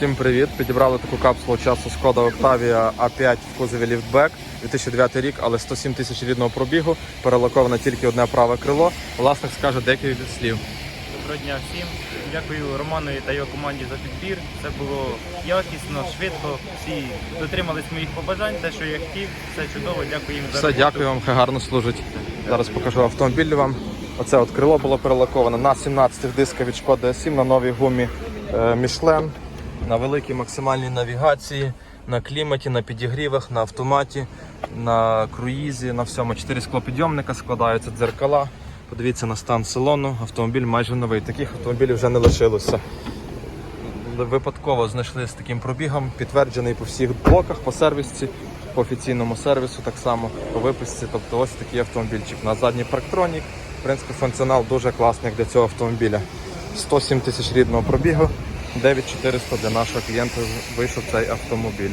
Всім привіт! Підібрали таку капсулу часу Шкода Octavia A5 в кузові ліфтбек 2009 рік, але 107 тисяч рідного пробігу. Перелаковане тільки одне праве крило. Власник скаже декілька слів. Доброго дня всім. Дякую Роману та його команді за підбір. Це було якісно, швидко. Всі дотримались моїх побажань, те, що я хотів. Все чудово. Дякую їм за Все, роботу. дякую вам, хай гарно служить. Зараз покажу автомобіль вам. Оце от крило було перелаковане на 17 дисках від Шкода 7 на новій гумі е, Michelin, на великій максимальній навігації, на кліматі, на підігрівах, на автоматі, на круїзі, на всьому. Чотири склопідйомника складаються дзеркала. Подивіться на стан салону. Автомобіль майже новий. Таких автомобілів вже не лишилося. Випадково знайшли з таким пробігом, підтверджений по всіх блоках, по сервісці, по офіційному сервісу, так само по виписці. Тобто ось такий автомобільчик. На задній парктронік. В принципі, функціонал дуже класний для цього автомобіля. 107 тисяч рідного пробігу, 9400 для нашого клієнта вийшов цей автомобіль.